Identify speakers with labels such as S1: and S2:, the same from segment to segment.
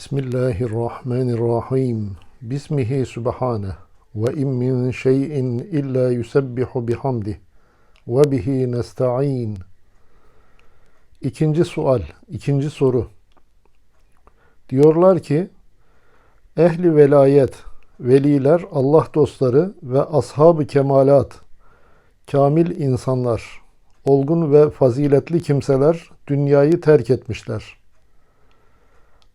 S1: Bismillahirrahmanirrahim. Bismihi subhane. Ve in min şeyin illa yusebbihu bihamdih. Ve bihi nesta'in. İkinci sual, ikinci soru. Diyorlar ki, ehli velayet, veliler, Allah dostları ve ashab-ı kemalat, kamil insanlar, olgun ve faziletli kimseler dünyayı terk etmişler.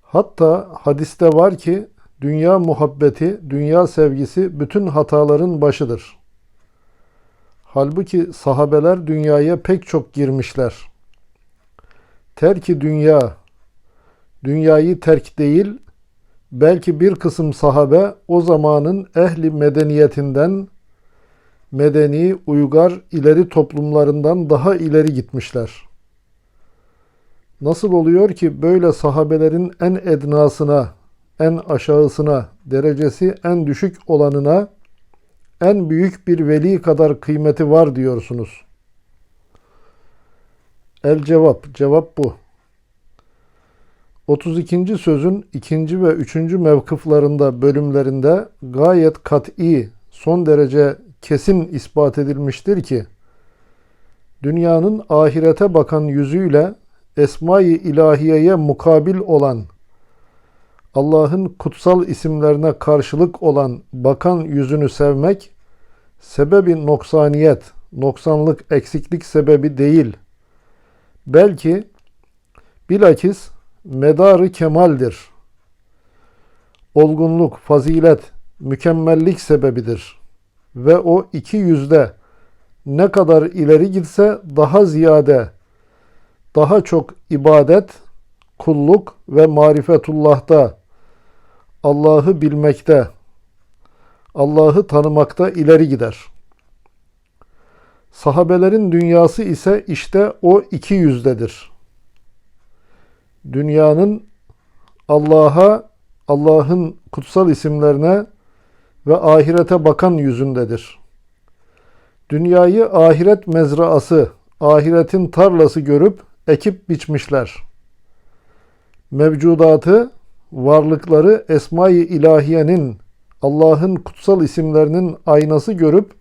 S1: Hatta hadiste var ki dünya muhabbeti, dünya sevgisi bütün hataların başıdır. Halbuki sahabeler dünyaya pek çok girmişler. Terki dünya, dünyayı terk değil, belki bir kısım sahabe o zamanın ehli medeniyetinden, medeni, uygar, ileri toplumlarından daha ileri gitmişler. Nasıl oluyor ki böyle sahabelerin en ednasına, en aşağısına, derecesi en düşük olanına en büyük bir veli kadar kıymeti var diyorsunuz? El cevap, cevap bu. 32. sözün ikinci ve üçüncü mevkıflarında, bölümlerinde gayet kat'i, son derece kesin ispat edilmiştir ki, dünyanın ahirete bakan yüzüyle Esma-i İlahiye'ye mukabil olan, Allah'ın kutsal isimlerine karşılık olan bakan yüzünü sevmek, sebebi noksaniyet, noksanlık, eksiklik sebebi değil. Belki bilakis medarı kemaldir. Olgunluk, fazilet, mükemmellik sebebidir. Ve o iki yüzde ne kadar ileri gitse daha ziyade, daha çok ibadet, kulluk ve marifetullah'ta, Allah'ı bilmekte, Allah'ı tanımakta ileri gider. Sahabelerin dünyası ise işte o iki yüzdedir. Dünyanın Allah'a, Allah'ın kutsal isimlerine ve ahirete bakan yüzündedir. Dünyayı ahiret mezraası, ahiretin tarlası görüp ekip biçmişler. Mevcudatı, varlıkları Esma-i İlahiye'nin, Allah'ın kutsal isimlerinin aynası görüp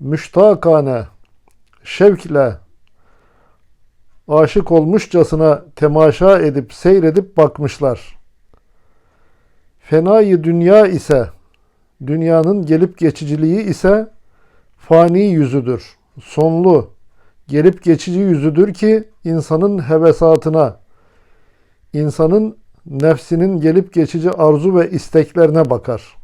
S1: müştakane, şevkle, aşık olmuşçasına temaşa edip seyredip bakmışlar. Fenayı dünya ise, dünyanın gelip geçiciliği ise fani yüzüdür, sonlu, gelip geçici yüzüdür ki insanın hevesatına, insanın nefsinin gelip geçici arzu ve isteklerine bakar.